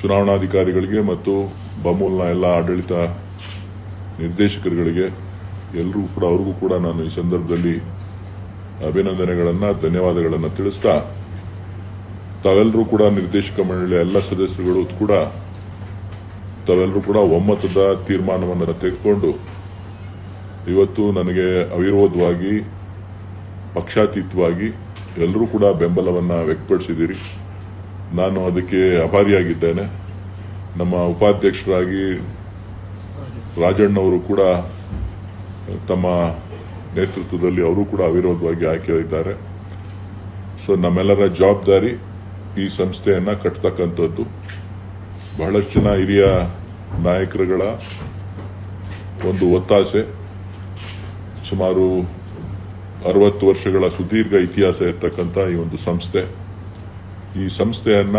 ಚುನಾವಣಾಧಿಕಾರಿಗಳಿಗೆ ಮತ್ತು ಬಮೂಲ್ನ ಎಲ್ಲ ಆಡಳಿತ ನಿರ್ದೇಶಕರುಗಳಿಗೆ ಎಲ್ಲರೂ ಕೂಡ, ಅವ್ರಿಗೂ ಕೂಡ ನಾನು ಈ ಸಂದರ್ಭದಲ್ಲಿ ಅಭಿನಂದನೆಗಳನ್ನು, ಧನ್ಯವಾದಗಳನ್ನು ತಿಳಿಸ್ತಾ ತಾವೆಲ್ಲರೂ ಕೂಡ ನಿರ್ದೇಶಕ ಮಂಡಳಿಯ ಎಲ್ಲ ಸದಸ್ಯರುಗಳು ಕೂಡ ತಾವೆಲ್ಲರೂ ಕೂಡ ಒಮ್ಮತದ ತೀರ್ಮಾನವನ್ನು ತೆಗೆದುಕೊಂಡು, ಇವತ್ತು ನನಗೆ ಅವಿರೋಧವಾಗಿ, ಪಕ್ಷಾತೀತವಾಗಿ ಎಲ್ಲರೂ ಕೂಡ ಬೆಂಬಲವನ್ನು ವ್ಯಕ್ತಪಡಿಸಿದ್ದೀರಿ. ನಾನು ಅದಕ್ಕೆ ಅಭಾರಿಯಾಗಿದ್ದೇನೆ. ನಮ್ಮ ಉಪಾಧ್ಯಕ್ಷರಾಗಿ ರಾಜಣ್ಣವರು ಕೂಡ ತಮ್ಮ ನೇತೃತ್ವದಲ್ಲಿ ಅವರು ಕೂಡ ಅವಿರೋಧವಾಗಿ ಆಯ್ಕೆಯಾಗಿದ್ದಾರೆ ಸೊ ನಮ್ಮೆಲ್ಲರ ಜವಾಬ್ದಾರಿ ಈ ಸಂಸ್ಥೆಯನ್ನು ಕಟ್ಟತಕ್ಕಂಥದ್ದು ಬಹಳಷ್ಟು ಜನ ಹಿರಿಯ ನಾಯಕರುಗಳ ಒಂದು ಒತ್ತಾಸೆ. ಸುಮಾರು ಅರವತ್ತು ವರ್ಷಗಳ ಸುದೀರ್ಘ ಇತಿಹಾಸ ಇರ್ತಕ್ಕಂಥ ಈ ಒಂದು ಸಂಸ್ಥೆ. ಈ ಸಂಸ್ಥೆಯನ್ನ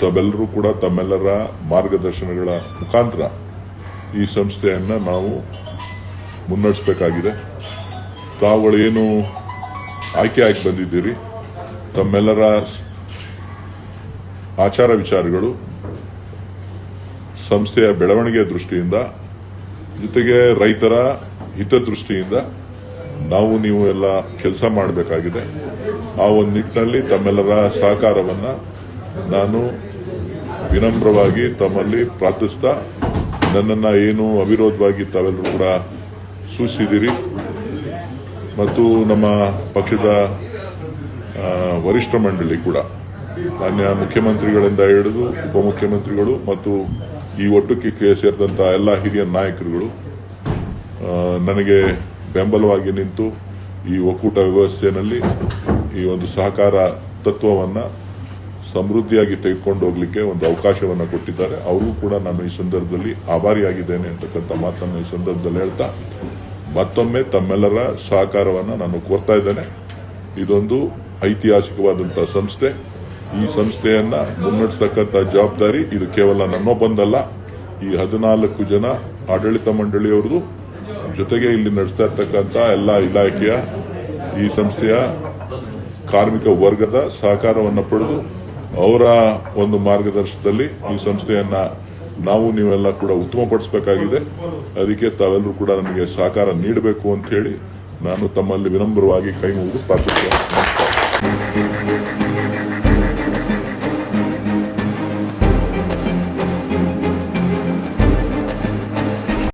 ತಾವೆಲ್ಲರೂ ಕೂಡ ತಮ್ಮೆಲ್ಲರ ಮಾರ್ಗದರ್ಶನಗಳ ಮುಖಾಂತರ ಈ ಸಂಸ್ಥೆಯನ್ನ ನಾವು ಮುನ್ನಡೆಸಬೇಕಾಗಿದೆ. ತಾವುಗಳು ಏನು ಆಯ್ಕೆ ಆಗಿ ಬಂದಿದ್ದೀರಿ? ತಮ್ಮೆಲ್ಲರ ಆಚಾರ ವಿಚಾರಗಳು ಸಂಸ್ಥೆಯ ಬೆಳವಣಿಗೆಯ ದೃಷ್ಟಿಯಿಂದ ಜೊತೆಗೆ ರೈತರ ಹಿತದೃಷ್ಟಿಯಿಂದ ನಾವು ನೀವು ಎಲ್ಲ ಕೆಲಸ ಮಾಡಬೇಕಾಗಿದೆ. ಆ ಒಂದು ನಿಟ್ಟಿನಲ್ಲಿ ತಮ್ಮೆಲ್ಲರ ಸಹಕಾರವನ್ನು ನಾನು ವಿನಮ್ರವಾಗಿ ತಮ್ಮಲ್ಲಿ ಪ್ರಾರ್ಥಿಸ್ತಾ, ನನ್ನನ್ನು ಏನು ಅವಿರೋಧವಾಗಿ ತಾವೆಲ್ಲರೂ ಕೂಡ ಸೂಚಿಸಿದ್ದೀರಿ ಮತ್ತು ನಮ್ಮ ಪಕ್ಷದ ವರಿಷ್ಠ ಮಂಡಳಿ ಕೂಡ ಮಾನ್ಯ ಮುಖ್ಯಮಂತ್ರಿಗಳಿಂದ ಹಿಡಿದು ಉಪಮುಖ್ಯಮಂತ್ರಿಗಳು ಮತ್ತು ಈ ಒಟ್ಟುಕ್ಕೆ ಸೇರಿದಂಥ ಎಲ್ಲ ಹಿರಿಯ ನಾಯಕರುಗಳು ನನಗೆ ಬೆಂಬಲವಾಗಿ ನಿಂತು ಈ ಒಕ್ಕೂಟ ವ್ಯವಸ್ಥೆಯಲ್ಲಿ ಈ ಒಂದು ಸಹಕಾರ ತತ್ವವನ್ನು ಸಮೃದ್ಧಿಯಾಗಿ ತೆಗೆದುಕೊಂಡು ಹೋಗಲಿಕ್ಕೆ ಒಂದು ಅವಕಾಶವನ್ನು ಕೊಟ್ಟಿದ್ದಾರೆ. ಅವ್ರಿಗೂ ಕೂಡ ನಾನು ಈ ಸಂದರ್ಭದಲ್ಲಿ ಆಭಾರಿಯಾಗಿದ್ದೇನೆ ಅಂತಕ್ಕಂಥ ಮಾತನ್ನು ಈ ಸಂದರ್ಭದಲ್ಲಿ ಹೇಳ್ತಾ, ಮತ್ತೊಮ್ಮೆ ತಮ್ಮೆಲ್ಲರ ಸಹಕಾರವನ್ನು ನಾನು ಕೋರ್ತಾ ಇದ್ದೇನೆ. ಇದೊಂದು ಐತಿಹಾಸಿಕವಾದಂಥ ಸಂಸ್ಥೆ. ಈ ಸಂಸ್ಥೆಯನ್ನ ಮುನ್ನಡೆಸ್ತಕ್ಕಂಥ ಜವಾಬ್ದಾರಿ ಇದು ಕೇವಲ ನನ್ನೊಬ್ಬಂದಲ್ಲ, ಈ ಹದಿನಾಲ್ಕು ಜನ ಆಡಳಿತ ಮಂಡಳಿಯವ್ರದ್ದು ಜೊತೆಗೆ ಇಲ್ಲಿ ನಡೆಸ್ತಾ ಇರ್ತಕ್ಕಂಥ ಎಲ್ಲ ಇಲಾಖೆಯ, ಈ ಸಂಸ್ಥೆಯ ಕಾರ್ಮಿಕ ವರ್ಗದ ಸಹಕಾರವನ್ನು ಪಡೆದು ಅವರ ಒಂದು ಮಾರ್ಗದರ್ಶನದಲ್ಲಿ ಈ ಸಂಸ್ಥೆಯನ್ನ ನಾವು ನೀವೆಲ್ಲ ಕೂಡ ಉತ್ತಮಪಡಿಸಬೇಕಾಗಿದೆ. ಅದಕ್ಕೆ ತಾವೆಲ್ಲರೂ ಕೂಡ ನನಗೆ ಸಹಕಾರ ನೀಡಬೇಕು ಅಂತ ಹೇಳಿ ನಾನು ತಮ್ಮಲ್ಲಿ ವಿನಮ್ರವಾಗಿ ಕೈ ಮುಗಿದು ಪ್ರಾರ್ಥಿಸ್ತೇನೆ